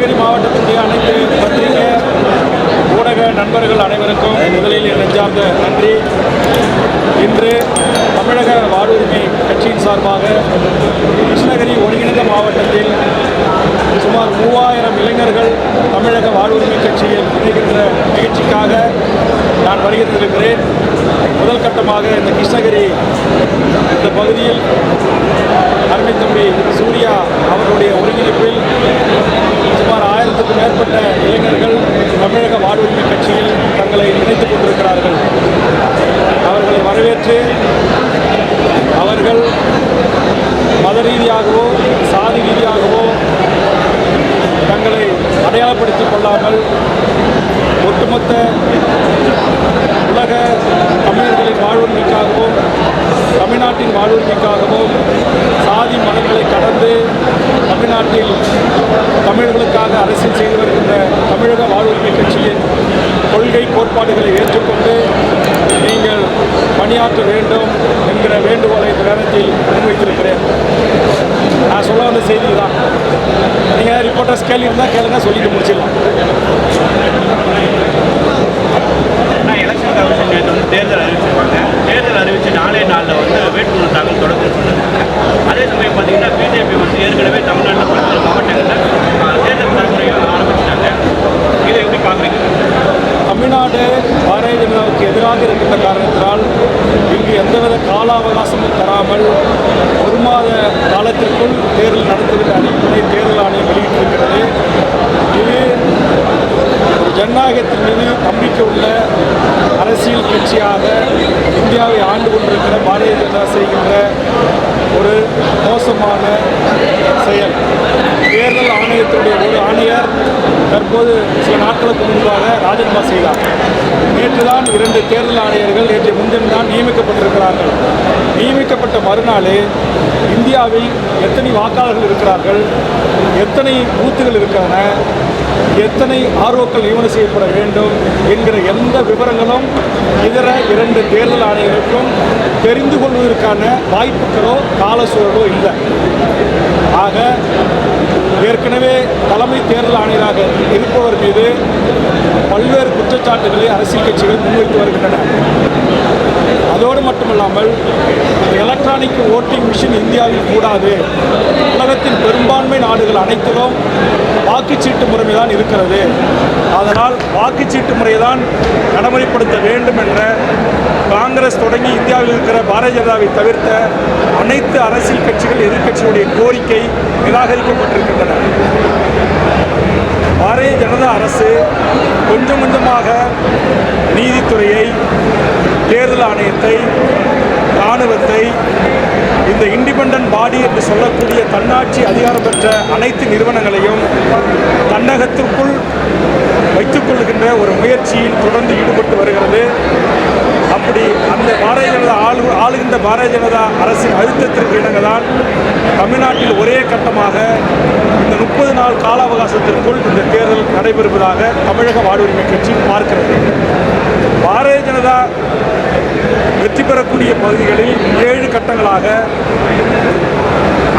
கிருஷ்ணகிரி மாவட்டத்தினுடைய அனைத்து பத்திரிகை ஊடக நண்பர்கள் அனைவருக்கும் முதலில் நெஞ்சார்ந்த நன்றி. இன்று தமிழக வாழ்வுரிமை கட்சியின் சார்பாக கிருஷ்ணகிரி ஒருங்கிணைந்த மாவட்டத்தில் சுமார் மூவாயிரம் இளைஞர்கள் தமிழக வாழ்வுரிமை கட்சியில் இணைகின்ற நிகழ்ச்சிக்காக நான் வருகின்றிருக்கிறேன் முதல் கட்டமாக இந்த கிருஷ்ணகிரி இந்த பகுதியில் அருமை தம்பி சூர்யா அவருடைய ஒருங்கிணைப்பில் ஆயிரத்துக்கும் மேற்பட்ட இளைஞர்கள் தமிழக வாழ்வுரிமை கட்சியில் தங்களை இணைத்துக் கொண்டிருக்கிறார்கள். அவர்களை வரவேற்று அவர்கள் மத ரீதியாகவோ சாதி ரீதியாகவோ தங்களை அடையாளப்படுத்திக் கொள்ளாமல் ஒட்டுமொத்த உலக தமிழர்களின் வாழ்வுரிமைக்காகவும் தமிழ்நாட்டின் வாழ்வுரிமைக்காகவும் சாதி மதங்களை கடந்து தமிழ்நாட்டில் தமிழர்களுக்காக அரசியல் செய்து வருகின்ற தமிழக வாழ்வுரிமை கட்சியின் கொள்கை கோட்பாடுகளை ஏற்றுக்கொண்டு நீங்கள் பணியாற்ற வேண்டும் என்கிற வேண்டுகோளை இந்த நேரத்தில் முன்வைத்திருக்கிறேன். நான் சொல்ல வந்த செய்தி தான் நீங்கள் ரிப்போர்ட்டர்ஸ் கேள்வி இருந்தால் கேளுங்க சொல்லிட்டு முடிச்சிடலாம். நேற்று வந்து தேர்தல் அறிவிச்சிருக்காங்க தேர்தல் அறிவித்து நாலே நாளில் வந்து வேட்புமனு தாக்கல் தொடர்ந்து சொல்லியிருக்காங்க அதே சமயம் பார்த்தீங்கன்னா பிஜேபி வந்து ஏற்கனவே தமிழ்நாட்டில் பல்வேறு மாவட்டங்களில் தேர்தல் பரப்புரையை ஆரம்பிச்சிட்டாங்க. இதை எப்படி பார்க்குறீங்க தமிழ்நாடு பாரதிய ஜனதாவுக்கு எதிராக இருக்கின்ற காரணத்தினால் இங்கு எந்தவித கால அவகாசமும் தராமல் ஒரு மாத காலத்திற்குள் தேர்தல் நடத்துகிற அறிவிப்பை தேர்தல் ஆணையம் வெளியிட்டிருக்கிறது. ஜனநாயகத்தின் மீது நம்பிக்கை உள்ள அரசியல் கட்சியாக இந்தியாவை ஆண்டு கொண்டிருக்கிற பாரதிய ஜனதா செய்கின்ற ஒரு மோசமான செயல். தேர்தல் ஆணையத்துடைய ஒரு ஆணையர் தற்போது சில நாட்களுக்கு முன்பாக ராஜினாமா செய்தார். நேற்று தான் இரண்டு தேர்தல் ஆணையர்கள் நேற்று முன்தினம் தான் நியமிக்கப்பட்டிருக்கிறார்கள். நியமிக்கப்பட்ட மறுநாளே இந்தியாவில் எத்தனை வாக்காளர்கள் இருக்கிறார்கள்? எத்தனை பூத்துகள் இருக்கின்றன எத்தனை ஆர்வக்கள் நியமனம் செய்யப்பட வேண்டும் என்கிற எந்த விவரங்களும் இதர இரண்டு தேர்தல் ஆணையர்களுக்கும் தெரிந்து கொள்வதற்கான வாய்ப்புகளோ கால சூழலோ இல்லை. ஆக ஏற்கனவே தலைமை தேர்தல் ஆணையராக இருப்பவர் மீது பல்வேறு குற்றச்சாட்டுகளை அரசியல் கட்சிகள் முன்வைத்து வருகின்றன. அதோடு மட்டுமல்லாமல் எலக்ட்ரானிக் ஓட்டிங் மிஷின் இந்தியாவில் கூடாது. உலகத்தின் பெரும்பான்மை நாடுகள் அனைத்திலும் வாக்குச்சீட்டு முறைமை தான் இருக்கிறது. அதனால் வாக்குச்சீட்டு முறையை தான் நடைமுறைப்படுத்த வேண்டும் என்ற காங்கிரஸ் தொடங்கி இந்தியாவில் இருக்கிற பாரதிய ஜனதாவை தவிர்த்த அனைத்து அரசியல் கட்சிகள் எதிர்கட்சிகளுடைய கோரிக்கை நிராகரிக்கப்பட்டிருக்கின்றன. பாரதிய ஜனதா அரசு கொஞ்சம் கொஞ்சமாக நீதித்துறையை தேர்தல் ஆணையத்தை இராணுவத்தை இந்த இண்டிபெண்டன்ட் பாடி என்று சொல்லக்கூடிய தன்னாட்சி அதிகாரம் பெற்ற அனைத்து நிறுவனங்களையும் தன்னகத்திற்குள் வைத்துக் கொள்கின்ற ஒரு முயற்சியில் தொடர்ந்து ஈடுபட்டு வருகிறது. அப்படி அந்த பாரதிய ஜனதா ஆளு ஆளுகின்ற பாரதிய ஜனதா அரசின் அழுத்தத்திற்கு இணங்க தான் தமிழ்நாட்டில் ஒரே கட்டமாக இந்த முப்பது நாள் கால அவகாசத்திற்குள் இந்த தேர்தல் நடைபெறுவதாக தமிழக வாழ்வுரிமை கட்சி பார்க்கிறது. பாரதிய ஜனதா வெற்றி பெறக்கூடிய பகுதிகளில் ஏழு கட்டங்களாக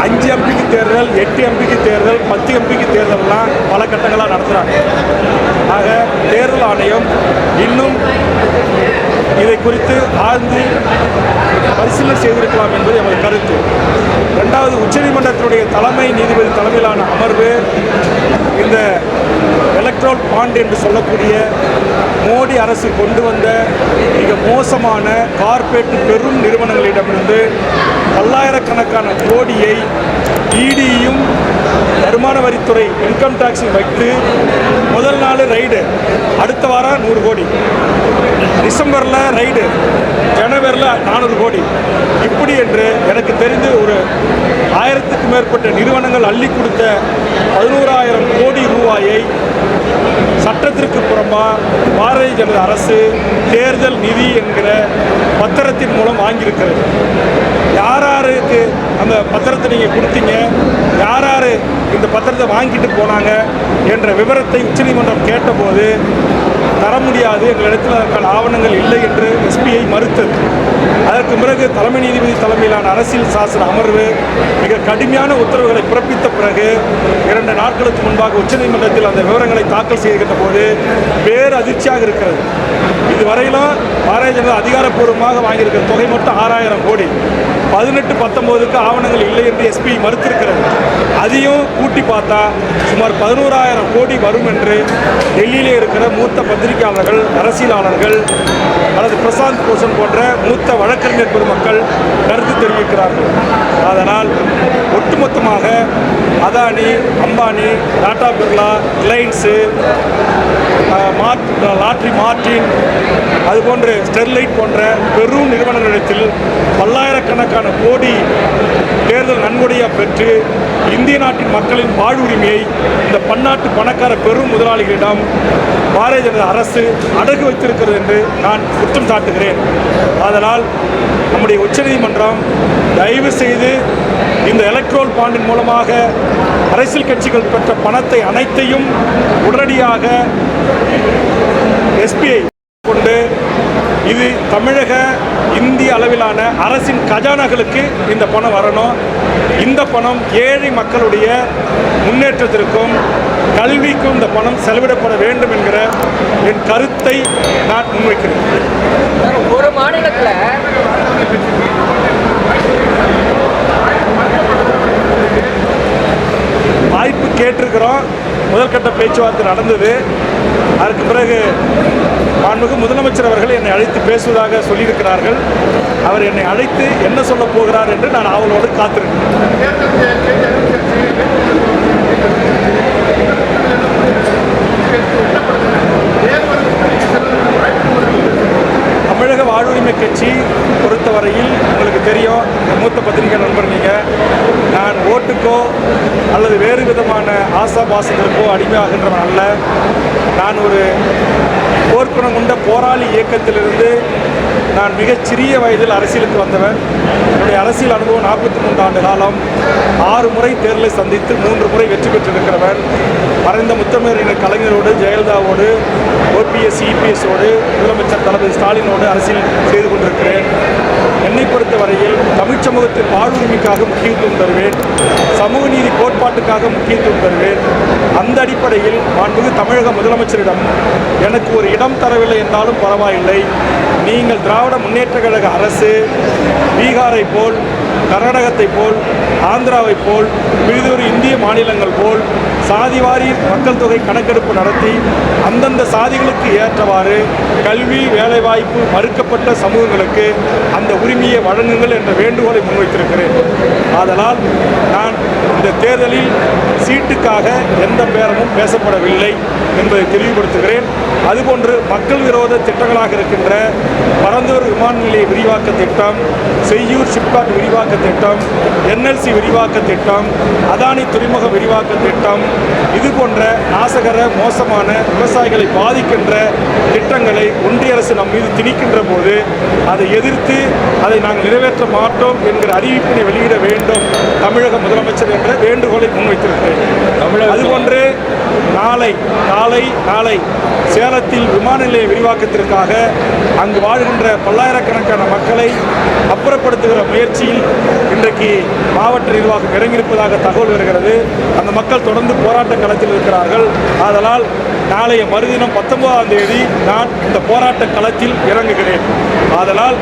அஞ்சு எம்பிக்கு தேர்தல் எட்டு எம்பிக்கு தேர்தல் பத்து எம்பிக்கு தேர்தல்லாம் பல கட்டங்களாக நடத்துகிறாங்க ஆக தேர்தல் ஆணையம் இன்னும் இதை குறித்து ஆழ்ந்து பரிசீலனை செய்திருக்கலாம் என்பது எமது கருத்து. ரெண்டாவது உச்சநீதிமன்றத்தினுடைய தலைமை நீதிபதி தலைமையிலான அமர்வு இந்த எலக்ட்ரால் பாண்ட் என்று சொல்லக்கூடிய மோடி அரசு கொண்டு வந்த மிக மோசமான கார்ப்பரேட் பெரும் நிறுவனங்களிடமிருந்து பல்லாயிரக்கணக்கான கோடியை இடியும் வருமான வரித்துறை இன்கம் டேக்ஸையும் வைத்து முதல் நாள் ரைடு அடுத்த வாரம் நூறு கோடி. டிசம்பரில் ரைடு ஜனவரியில் நானூறு கோடி. இப்படி என்று எனக்கு தெரிந்து ஒரு ஆயிரத்துக்கு மேற்பட்ட நிறுவனங்கள் அள்ளி கொடுத்த பதினோராயிரம் கோடி ரூபாயை சட்டத்திற்கு புறமாக பாரதிய ஜனதா அரசு தேர்தல் நிதி என்கிற பத்திரத்தின் மூலம் வாங்கியிருக்கிறது. யார் யாருக்கு அந்த பத்திரத்தை நீங்கள் கொடுத்தீங்க? யார் யார் இந்த பத்திரத்தை வாங்கிட்டு போனாங்க? என்ற விவரத்தை உச்சநீதிமன்றம் கேட்டபோது தர முடியாது எங்களிடத்தில் அதற்கான ஆவணங்கள் இல்லை என்று எஸ்பிஐ மறுத்தது. அதற்கு பிறகு தலைமை நீதிபதி தலைமையிலான அரசியல் சாசன அமர்வு மிக கடுமையான உத்தரவுகளை பிறப்பித்த பிறகு இரண்டு நாட்களுக்கு முன்பாக உச்சநீதிமன்றத்தில் அந்த விவரங்களை தாக்கல் செய்கின்ற போது பேர் அதிர்ச்சியாக இருக்கிறது. இதுவரையிலும் பாரதிய ஜனதா அதிகாரப்பூர்வமாக வாங்கியிருக்கிற தொகை மட்டும் ஆறாயிரம் கோடி. பதினெட்டு பத்தொம்போதுக்கு ஆவணங்கள் இல்லை என்று எஸ்பி மறுத்திருக்கிறது. அதையும் கூட்டி பார்த்தா சுமார் பதினோராயிரம் கோடி வரும் என்று டெல்லியிலே இருக்கிற மூத்த பத்திரிகையாளர்கள் அரசியலாளர்கள் அல்லது பிரசாந்த் பூஷன் போன்ற மூத்த வழக்கறிஞர் பெருமக்கள் கருத்து தெரிவிக்கிறார்கள். அதனால் ஒட்டுமொத்தமாக Adani Ambani Tata Birla Reliance mart lottery Martin அதுபோன்று ஸ்டெர்லைட் போன்ற பெரும் நிறுவனங்களிடத்தில் பல்லாயிரக்கணக்கான கோடி தேர்தல் நன்கொடையாக பெற்று இந்திய நாட்டின் மக்களின் வாழ்வுரிமையை இந்த பன்னாட்டு பணக்கார பெரும் முதலாளிகளிடம் பாரதிய ஜனதா அரசு அடகு வைத்திருக்கிறது என்று நான் குற்றம் சாட்டுகிறேன். அதனால் நம்முடைய உச்சநீதிமன்றம் தயவு செய்து இந்த எலக்ட்ரோல் பாண்டின் மூலமாக அரசியல் கட்சிகள் பெற்ற பணத்தை அனைத்தையும் உடனடியாக எஸ்பிஐ கொண்டு இது தமிழக இந்திய அளவிலான அரசின் கஜானாக்களுக்கு இந்த பணம் வரணும். இந்த பணம் ஏழை மக்களுடைய முன்னேற்றத்திற்கும் கல்விக்கும் இந்த பணம் செலவிடப்பட வேண்டும் என்கிற என் கருத்தை நான் முன்வைக்கிறேன். ஒரு மாநிலத்தில் வாய்ப்பு கேட்டிருக்கிறோம். முதல்கட்ட பேச்சுவார்த்தை நடந்தது. அதற்கு பிறகு மாண்புமிகு முதலமைச்சர் அவர்கள் என்னை அழைத்து பேசுவதாக சொல்லியிருக்கிறார்கள். அவர் என்னை அழைத்து என்ன சொல்ல போகிறார் என்று நான் அவளோடு காத்திருக்கிறேன் தமிழக வாழ்வுரிமை கட்சி பொறுத்தவரையில் உங்களுக்கு தெரியும் என் மூத்த பத்திரிகை நண்பர் நீங்கள் நான் ஓட்டுக்கோ அல்லது வேறு விதமான வாசகருக்கோ அடிமையாகின்றவன் அல்ல. நான் ஒரு போர்க்குணம் கொண்ட போராளி இயக்கத்திலிருந்து நான் மிகச்சிறிய வயதில் அரசியலுக்கு வந்தவன். என்னுடைய அரசியல் அனுபவம் நாற்பத்தி மூன்று ஆண்டு காலம். ஆறு முறை தேர்தலை சந்தித்து மூன்று முறை வெற்றி பெற்றிருக்கிறவன். மறைந்த முத்தமிழறிஞர் கலைஞரோடு ஜெயலலிதாவோடு ஓபிஎஸ் இபிஎஸோடு முதலமைச்சர் தளபதி ஸ்டாலினோடு அரசியல் செய்து கொண்டிருக்கிறேன். என்னை பொறுத்தவரையில் தமிழ் சமூகத்தின் வாழ்வுரிமைக்காக முக்கியத்துவம் தருவேன். சமூக நீதி கோட்பாட்டுக்காக முக்கியத்துவம் தருவேன். அந்த அடிப்படையில் மாண்புமிகு தமிழக முதலமைச்சரிடம் எனக்கு ஒரு இடம் தரவில்லை என்றாலும் பரவாயில்லை. நீங்கள் திராவிட முன்னேற்ற கழக அரசு பீகாரை போல் கர்நாடகத்தை போல் ஆந்திராவை போல் பிரிதொரு இந்திய மாநிலங்கள் போல் சாதிவாரி மக்கள் தொகை கணக்கெடுப்பு நடத்தி அந்தந்த சாதிகளுக்கு ஏற்றவாறு கல்வி வேலைவாய்ப்பு மறுக்கப்பட்ட சமூகங்களுக்கு அந்த உரிமையை வழங்குங்கள் என்ற வேண்டுகோளை முன்வைத்திருக்கிறேன். ஆதலால் நான் இந்த தேர்தலில் சீட்டுக்காக எந்த பேரமும் பேசப்படவில்லை என்பதை தெளிவுபடுத்துகிறேன். அதுபோன்று மக்கள் விரோத திட்டங்களாக இருக்கின்ற பரந்தூர் விமான நிலைய விரிவாக்க திட்டம் செய்யூர் ஷிப்காட் விரிவாக்க திட்டம் என்எல்சி விரிவாக்க திட்டம் அதானி துறைமுக விரிவாக்க திட்டம் இது போன்ற நாசகர மோசமான விவசாயிகளை பாதிக்கின்ற திட்டங்களை ஒன்றிய அரசு நம் மீது திணிக்கின்ற போது அதை எதிர்த்து அதை நாங்கள் நிறைவேற்ற மாட்டோம் என்கிற அறிவிப்பினை வெளியிட வேண்டும் தமிழக முதலமைச்சர் என்ற வேண்டுகோளை முன்வைத்திருக்கிறேன். அதுபோன்று நாளை காலை நாளை சேலத்தில் விமான நிலைய விரிவாக்கத்திற்காக அங்கு வாழ்கின்ற பல்லாயிரக்கணக்கான மக்களை அப்புறப்படுத்துகிற முயற்சியில் இன்றைக்கு மாவட்ட நிர்வாகம் இறங்கியிருப்பதாக தகவல் வருகிறது. அந்த மக்கள் தொடர்ந்து போராட்ட களத்தில் இருக்கிறார்கள். ஆதலால் நாளைய மறுதினம் பத்தொன்பதாம் தேதி நான் இந்த போராட்ட களத்தில் இறங்குகிறேன். ஆதலால்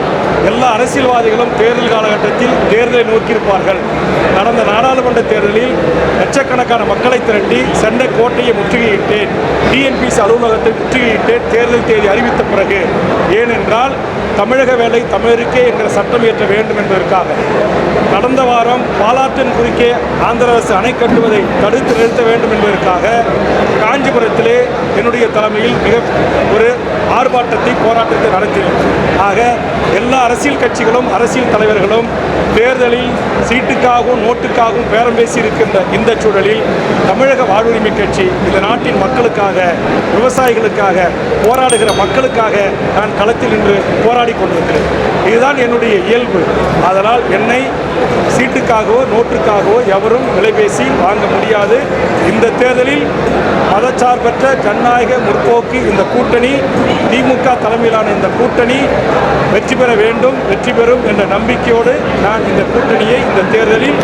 எல்லா அரசியல்வாதிகளும் தேர்தல் காலகட்டத்தில் தேர்தலை நோக்கியிருப்பார்கள். கடந்த நாடாளுமன்ற தேர்தலில் லட்சக்கணக்கான மக்களை திரட்டி சென்னை கோட்டையை முற்றுகையிட்டேன். டிஎன்பிசி அலுவலகத்தை முற்றுகையிட்டேன். தேர்தல் தேதி அறிவித்த பிறகு. ஏனென்றால் தமிழக வேலை தமிழருக்கே என்கிற சட்டம் இயற்ற வேண்டும் என்பதற்காக. கடந்த வாரம் பாலாற்றின் குறுக்கே ஆந்திர அரசு அணை கட்டுவதை தடுத்து நிறுத்த வேண்டும் என்பதற்காக காஞ்சிபுரத்திலே என்னுடைய தலைமையில் மிக ஒரு ஆர்ப்பாட்டத்தை போராட்டத்தை நடத்தினோம் ஆக எல்லா அரசியல் கட்சிகளும் அரசியல் தலைவர்களும் தேர்தலில் சீட்டுக்காகவும் நோட்டுக்காகவும் பேரம் பேசி இருக்கின்ற இந்த சூழலில் தமிழக வாழ்வுரிமை கட்சி இந்த நாட்டின் மக்களுக்காக விவசாயிகளுக்காக போராடுகிற மக்களுக்காக நான் களத்தில் நின்று போராடி கொண்டிருக்கிறேன். இதுதான் என்னுடைய இயல்பு. அதனால் என்னை சீட்டுக்காகவோ நோட்டுக்காகவோ எவரும் விலைபேசி வாங்க முடியாது. இந்த தேர்தலில் மதச்சார்பற்ற ஜனநாயக முற்போக்கு இந்த கூட்டணி திமுக தலைமையிலான இந்த கூட்டணி வெற்றி பெற வேண்டும் வெற்றி பெறும் என்ற நம்பிக்கையோடு நான் இந்த கூட்டணியை இந்த தேர்தலில்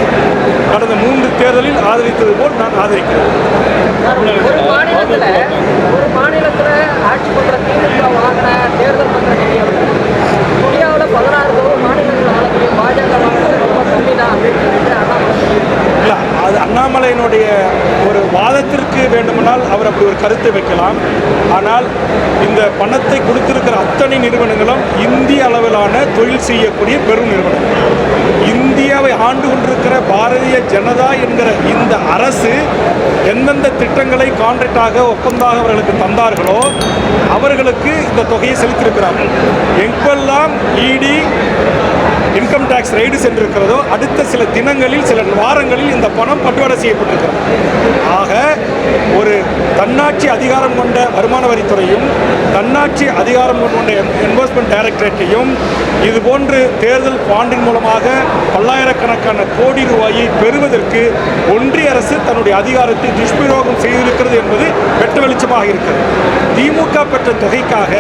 கடந்த மூன்று தேர்தலில் ஆதரித்தது போல் நான் ஆதரிக்கிறேன் ஒரு மாநிலத்துல ஒரு மாநிலத்துல ஆட்சி பண்ற திமுக வாங்கின தேர்தல் பண்ற நிதி எவ்வளவு? இந்தியாவுல பதினாறு தொகுதி மாநிலங்கள் ஆளக்கூடிய பாஜக வாங்கினது ரொம்ப கம்மி தான் அப்படின்னு சொல்லிட்டு அண்ணாமலை சொல்லியிருக்காரு. இல்லை அது அண்ணாமலையினுடைய ஒரு வாதத்திற்கு வேண்டுமானால் அவர் அப்படி ஒரு கருத்தை வைக்கலாம் ஆனால் இந்த பணத்தை கொடுத்திருக்கிற அத்தனை நிறுவனங்களும் இந்திய அளவிலான தொழில் செய்யக்கூடிய பெரும் நிறுவனம் இந்தியாவை ஆண்டு கொண்டிருக்கிற பாரதிய ஜனதா என்கிற இந்த அரசு எந்தெந்த திட்டங்களை கான்ட்ராக்டாக ஒப்பந்தாக அவர்களுக்கு தந்தார்களோ அவர்களுக்கு இந்த தொகையை செலுத்தியிருக்கிறார்கள். எங்கெல்லாம் இடி இன்கம் டேக்ஸ் ரைடு சென்றிருக்கிறதோ அடுத்த சில தினங்களில் சில வாரங்களில் இந்த பணம் பட்டுவாடை செய்யப்பட்டிருக்கிறது. ஆக ஒரு தன்னாட்சி அதிகாரம் கொண்ட வருமான வரித்துறையும் தன்னாட்சி அதிகாரம் கொண்ட என்ஃபோர்ஸ்மெண்ட் டைரக்டரேட்டையும் இது போன்று தேர்தல் பாண்டின் மூலமாக பல்லாயிரக்கணக்கான கோடி ரூபாயை பெறுவதற்கு ஒன்றிய அரசு தன்னுடைய அதிகாரத்தை துஷ்பிரயோகம் செய்திருக்கிறது என்பது வெட்ட வெளிச்சமாக இருக்கிறது. திமுக பெற்ற தொகைக்காக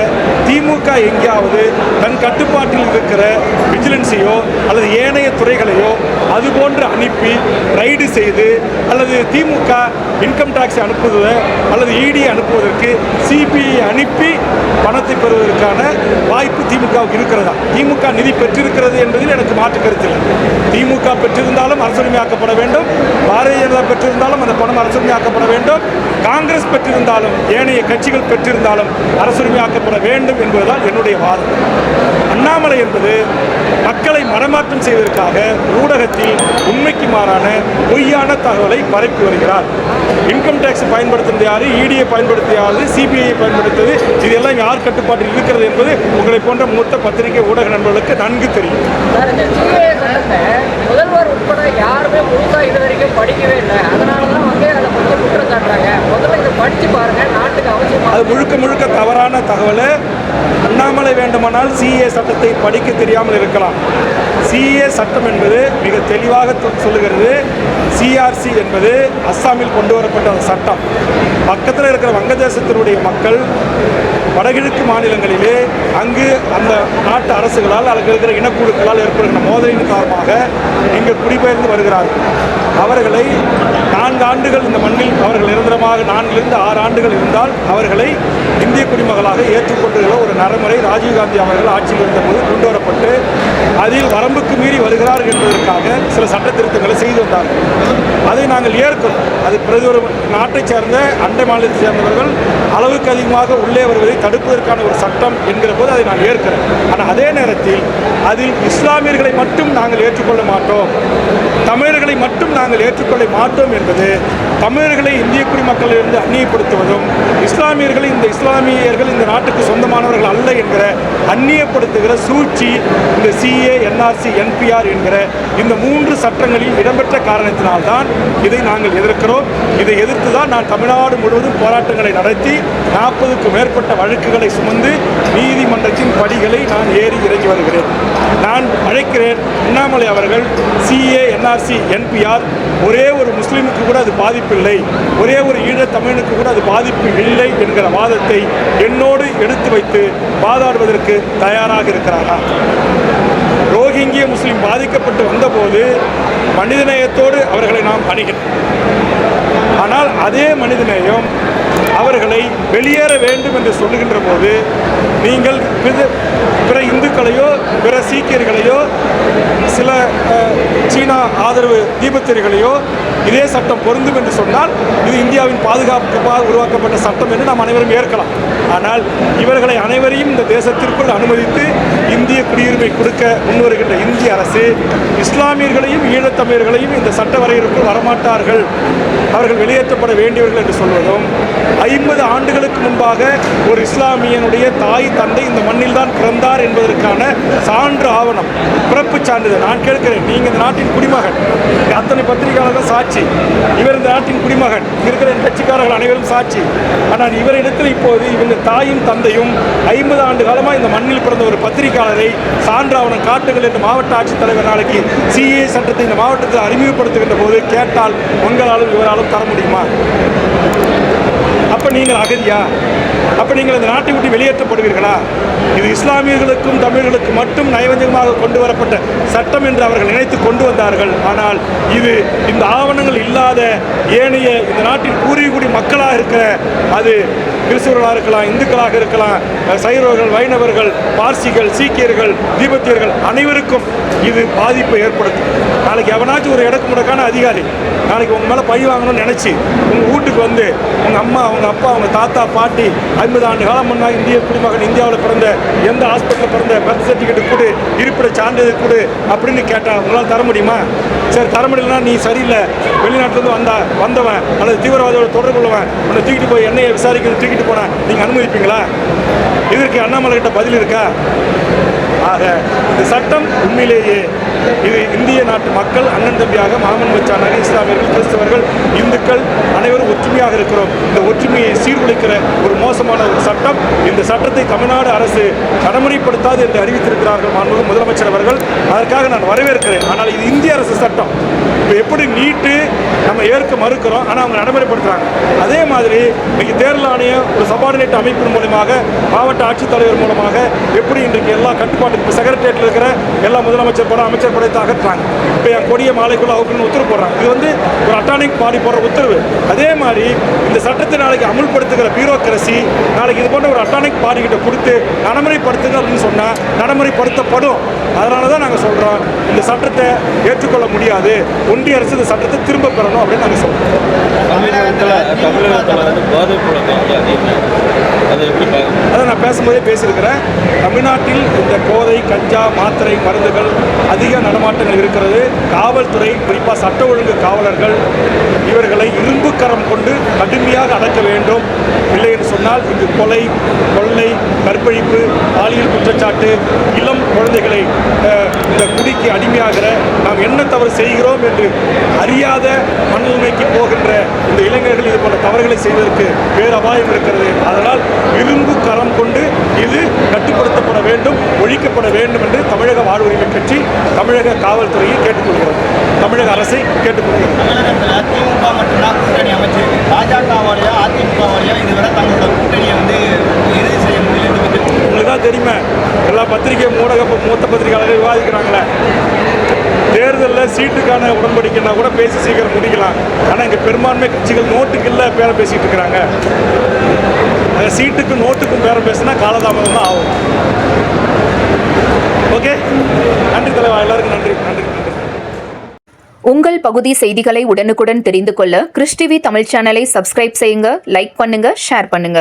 திமுக எங்கேயாவது தன் கட்டுப்பாட்டில் இருக்கிற விஜிலன்ஸ் விஜிலன்ஸையோ அல்லது ஏனைய துறைகளையோ அது போன்று அனுப்பி ரைடு செய்து அல்லது திமுக இன்கம் டேக்ஸ் அனுப்புவதை அல்லது இடி அனுப்புவதற்கு சிபிஐ அனுப்பி பணத்தை பெறுவதற்கான வாய்ப்பு திமுகவுக்கு இருக்கிறதா? திமுக நிதி பெற்றிருக்கிறது என்பதில் எனக்கு மாற்று கருத்தில்லை திமுக பெற்றிருந்தாலும் அரசுரிமையாக்கப்பட வேண்டும். பாரதிய ஜனதா பெற்றிருந்தாலும் அந்த பணம் அரசுரிமையாக்கப்பட வேண்டும். காங்கிரஸ் பெற்றிருந்தாலும் ஏனைய கட்சிகள் பெற்றிருந்தாலும் அரசுரிமையாக்கப்பட வேண்டும் என்பதுதான் என்னுடைய வாதம். அண்ணாமலை என்பது மக்களை மரமாற்றம் செய்வதற்காக ஊடகத்தில் உண்மைக்கு மாறான பொய்யான தகவலை பரப்பி வருகிறார். இன்கம் டேக்ஸ் பயன்படுத்துறது யாரு? இடியை பயன்படுத்திய யாரு சிபிஐ பயன்படுத்துவது இதெல்லாம் யார் கட்டுப்பாட்டில் இருக்கிறது என்பது உங்களை போன்ற மூத்த பத்திரிகை ஊடக நண்பர்களுக்கு நன்கு தெரியும். முதல்வர் உட்பட யாருமே முழுசா இது வரைக்கும் படிக்கவே இல்லை. அதனால தான் வந்து அதை கொஞ்சம் குற்றம் சாட்டுறாங்க முதல்ல இதை படித்து பாருங்க. நாட்டுக்கு அவசியம் அது முழுக்க முழுக்க தவறான தகவல். அண்ணாமலை வேண்டுமானால் சிஏ சட்டத்தை படிக்க தெரியாமல் இருக்கலாம். சிஏ சட்டம் என்பது மிக தெளிவாக சொல்லுகிறது. சிஆர்சி என்பது அஸ்ஸாமில் கொண்டு வரப்பட்ட சட்டம். பக்கத்தில் இருக்கிற வங்கதேசத்தினுடைய மக்கள் வடகிழக்கு மாநிலங்களிலே அங்கு அந்த நாட்டு அரசுகளால் அல்லது இருக்கிற இனக்குழுக்களால் ஏற்படுகிற மோதலின் காரணமாக இங்கு குடிபெயர்ந்து வருகிறார்கள் அவர்களை நான்கு ஆண்டுகள் இந்த மண்ணில் அவர்கள் நிரந்தரமாக நான்கிலிருந்து ஆறு ஆண்டுகள் இருந்தால் அவர்களை இந்திய குடிமகளாக ஏற்றுக்கொண்டுள்ள ஒரு நடைமுறை ராஜீவ்காந்தி அவர்கள் ஆட்சியில் இருந்தபோது கொண்டு வரப்பட்டு அதில் வரம்புக்கு மீறி வருகிறார்கள் என்பதற்காக சில சட்ட திருத்தங்களை செய்து வந்தார்கள். அதை நாங்கள் ஏற்கிறோம். அது பிரதி ஒரு நாட்டைச் சேர்ந்த அண்டை மாநிலத்தைச் சேர்ந்தவர்கள் அளவுக்கு அதிகமாக உள்ளே வருவதை தடுப்பதற்கான ஒரு சட்டம் என்கிற போது அதை நான் ஏற்கிறேன். ஆனால் அதே நேரத்தில் அதில் இஸ்லாமியர்களை மட்டும் நாங்கள் ஏற்றுக்கொள்ள மாட்டோம். தமிழர்களை மட்டும் நாங்கள் ஏற்றுக்கொள்ள மாட்டோம் என்பது தமிழர்களை இந்திய குடிமக்களிலிருந்து அந்நியப்படுத்துவதும் இஸ்லாமியர்களை இந்த இஸ்லாமியர்கள் இந்த நாட்டுக்கு சொந்தமானவர்கள் அல்ல என்கிற அந்நியப்படுத்துகிற சூழ்ச்சி இந்த சிஏ என்ஆர்சி என்பிஆர் என்கிற இந்த மூன்று சட்டங்களில் இடம்பெற்ற காரணத்தினால்தான் இதை நாங்கள் எதிர்க்கிறோம். இதை எதிர்த்து தான் நான் தமிழ்நாடு முழுவதும் போராட்டங்களை நடத்தி நாற்பதுக்கும் மேற்பட்ட வழக்குகளை சுமந்து நீதிமன்றத்தின் படிகளை நான் ஏறி இறங்கி வருகிறேன். நான் அழைக்கிறேன் அண்ணாமலை அவர்கள் சிஏ என்ஆர்சி என்பிஆர் ஒரே ஒரு முஸ்லீமுக்கு கூட அது பாதிப்பில்லை. ஒரே ஒரு ஈழத் தமிழனுக்கு கூட அது பாதிப்பு இல்லை என்கிற வாதத்தை என்னோடு எடுத்து வைத்து வாதாடுவதற்கு தயாராக இருக்கிறாரா ரோஹிங்கிய முஸ்லீம் பாதிக்கப்பட்டு வந்தபோது மனிதநேயத்தோடு அவர்களை நாம் அணுகிறோம் ஆனால் அதே மனிதநேயம் அவர்களை வெளியேற வேண்டும் என்று சொல்லுகின்ற போது நீங்கள் பிற- இந்துக்களையோ பிற சீக்கியர்களையோ சில சீனா ஆதரவு தீபத்திரிகளையோ இதே சட்டம் பொருந்தும் என்று சொன்னால் இது இந்தியாவின் பாதுகாப்புக்காக உருவாக்கப்பட்ட சட்டம் என்று நாம் அனைவரும் ஏற்கலாம். ஆனால் இவர்களை அனைவரையும் இந்த தேசத்திற்குள் அனுமதித்து இந்திய குடியுரிமை கொடுக்க முன்வருகின்ற இந்திய அரசு இஸ்லாமியர்களையும் ஈழத்தமிழர்களையும் இந்த சட்ட வரையறுக்குள் வரமாட்டார்கள். அவர்கள் வெளியேற்றப்பட வேண்டியவர்கள் என்று சொல்வதும் ஐம்பது ஆண்டுகளுக்கு முன்பாக ஒரு இஸ்லாமியனுடைய தாய் தந்தை இந்த மண்ணில் தான் பிறந்தார் என்பதற்கான சான்று ஆவணம் பிறப்பு சான்றிதழ். நான் கேட்கிறேன் நீங்கள் இந்த நாட்டின் குடிமகன். அத்தனை பத்திரிகையாளர்கள் சாட்சி. இவர் இந்த நாட்டின் குடிமகன். இருக்கிற என் கட்சிக்காரர்கள் அனைவரும் சாட்சி. ஆனால் இவரிடத்தில் இப்போது இவங்க தாயும் தந்தையும் ஐம்பது ஆண்டு காலமாக இந்த மண்ணில் பிறந்த ஒரு பத்திரிகை வேட்பாளரை சான்று ஆவணம் காட்டுங்கள் என்று மாவட்ட ஆட்சித்தலைவர் நாளைக்கு சிஏ சட்டத்தை இந்த மாவட்டத்தில் அறிமுகப்படுத்துகின்ற போது கேட்டால் உங்களாலும் இவராலும் தர முடியுமா? அப்ப நீங்கள் அகதியா? அப்ப நீங்கள் இந்த நாட்டை விட்டு வெளியேற்றப்படுவீர்களா? இது இஸ்லாமியர்களுக்கும் தமிழர்களுக்கும் மட்டும் நயவஞ்சகமாக கொண்டு வரப்பட்ட சட்டம் என்று அவர்கள் நினைத்து கொண்டு வந்தார்கள். ஆனால் இது இந்த ஆவணங்கள் இல்லாத ஏனைய இந்த நாட்டின் பூர்வீகுடி மக்களாக இருக்கிற அது கிறிஸ்தவர்களாக இருக்கலாம் இந்துக்களாக இருக்கலாம் சைரவர்கள் சைவர்கள் வைணவர்கள் பார்சிகள் சீக்கியர்கள் தீபத்தியர்கள் அனைவருக்கும் இது பாதிப்பை ஏற்படுத்தும். நாளைக்கு எவனாச்சும் ஒரு இடக்கு முடக்கான அதிகாரி நாளைக்கு உங்கள் மேலே பழி வாங்கணும்னு நினச்சி உங்கள் வீட்டுக்கு வந்து உங்கள் அம்மா உங்கள் அப்பா உங்கள் தாத்தா பாட்டி ஐம்பது ஆண்டு காலம் முன்னாள் இந்திய குடிமகன் இந்தியாவில் பிறந்த எந்த ஹாஸ்பிட்டலில் பிறந்த பர்த் சர்டிஃபிகேட் கொடு இருப்பிட சான்றிதழ் கொடு அப்படின்னு கேட்டால் உங்களால் தர முடியுமா? சரி தர முடியலன்னா நீ சரியில்லை. வெளிநாட்டிலேருந்து வந்தா வந்தவன் அல்லது தீவிரவாதியோட தொடர்பு உள்ளவன் உன்னை தூக்கிட்டு போய் என்னையை விசாரிக்கணும் தூக்கிட்டு போனேன் நீங்கள் அனுமதிப்பீங்களா? இதற்கு அண்ணாமலை கிட்ட பதில் இருக்கா? ஆக இந்த சட்டம் உண்மையிலேயே இது இந்திய நாட்டு மக்கள் அண்ணன் தம்பியாக மாமன் மச்சானாக இஸ்லாமியர்கள் கிறிஸ்தவர்கள் இந்துக்கள் அனைவரும் ஒற்றுமையாக இருக்கிறோம். இந்த ஒற்றுமையை சீர்குலைக்கிற ஒரு மோசமான ஒரு சட்டம். இந்த சட்டத்தை தமிழ்நாடு அரசு நடைமுறைப்படுத்தாது என்று அறிவித்திருக்கிறார்கள் மாண்புமிகு முதலமைச்சர் அவர்கள். அதற்காக நான் வரவேற்கிறேன். ஆனால் இது இந்திய அரசு சட்டம். இப்போ எப்படி நீட்டு நம்ம ஏற்க மறுக்கிறோம் ஆனால் அவங்க நடைமுறைப்படுத்துறாங்க. அதே மாதிரி இன்னைக்கு தேர்தல் ஆணையம் ஒரு சபார்டினேட் அமைப்பின் மூலமாக மாவட்ட ஆட்சித்தலைவர் மூலமாக எப்படி இன்றைக்கு எல்லா கட்டுப்பாட்டு செக்ரட்டேரியட்டில் இருக்கிற எல்லா முதலமைச்சர் படம் அமைச்சர் ஸ்ட்ரக்சர் படைத்து அகற்றாங்க இப்போ என் கொடிய மாலைக்குள்ள அவுக்குன்னு உத்தரவு போடுறாங்க. இது வந்து ஒரு அட்டானிக் பாடி போடுற உத்தரவு. அதே மாதிரி இந்த சட்டத்தை நாளைக்கு அமுல்படுத்துகிற பியூரோக்ரஸி நாளைக்கு இது போன்ற ஒரு அட்டானிக் பாடி கிட்ட கொடுத்து நடைமுறைப்படுத்துங்க அப்படின்னு சொன்னால் நடைமுறைப்படுத்தப்படும். அதனால தான் நாங்கள் சொல்கிறோம் இந்த சட்டத்தை ஏற்றுக்கொள்ள முடியாது. ஒன்றிய அரசு இந்த சட்டத்தை திரும்ப பெறணும் அப்படின்னு நாங்கள் சொல்கிறோம் தமிழகத்தில் தமிழகத்தில் வந்து போதைப் அது எப்படி அதான் நான் பேசும்போதே பேசியிருக்கிறேன். தமிழ்நாட்டில் இந்த கோதை கஞ்சா மாத்திரை மருந்துகள் அதிக நடமாட்டங்கள் இருக்கிறது. காவல்துறை குறிப்பாக சட்ட ஒழுங்கு காவலர்கள் இவர்களை இரும்பு கரம் கொண்டு கடுமையாக அடக்க வேண்டும். இல்லை என்று சொன்னால் இங்கு கொலை கொள்ளை கற்பழிப்பு பாலியல் குற்றச்சாட்டு இளம் குழந்தைகளை இந்த குடிக்கு அடிமையாகிற நாம் என்ன தவறு செய்கிறோம் என்று அறியாத மண்ணுமைக்கு போகின்ற இந்த இளைஞர்கள் இது போன்ற தவறுகளை செய்வதற்கு வேறு அபாயம் இருக்கிறது. அதனால் இரும்பு கரம் கொண்டு இது கட்டுப்படுத்தப்பட வேண்டும் ஒழிக்கப்பட வேண்டும் என்று தமிழக வாழ்வுரிமை கட்சி தமிழக காவல்துறையை கேட்டுக்கொள்கிறது. தமிழக அரசை கேட்டுக்கொள்கிறது. அதிமுக திமுக மட்டும்தான் கூட்டணி அமைச்சிருக்கு. பாஜகவாலேயோ அதிமுகவாலேயோ இதுவரை தங்களோட கூட்டணியை வந்து இறுதி இது பத்தி தெரியுமே? எல்லா பத்திரிகை ஊடக மூத்த பத்திரிகையாளர்கள் விவாதிக்கிறாங்களே. தேர்தலில் சீட்டுக்கான உடன்படிக்கைனா கூட பேசி சீக்கிரம் முடிக்கலாம். ஆனால் இங்கே பெரும்பான்மை கட்சிகள் நோட்டுக்கு இல்லை பேர பேசிட்டு இருக்கிறாங்க. அந்த சீட்டுக்கும் நோட்டுக்கும் பேர பேசினா காலதாமதம் தான் ஆகும். ஓகே? நன்றி தலைவா எல்லாருக்கும் நன்றி. நன்றி உங்கள் பகுதி செய்திகளை உடனுக்குடன் தெரிந்து கொள்ள கிறிஸ்டிவி தமிழ் சேனலை சப்ஸ்கிரைப் செய்யுங்க லைக் பண்ணுங்க ஷேர் பண்ணுங்க.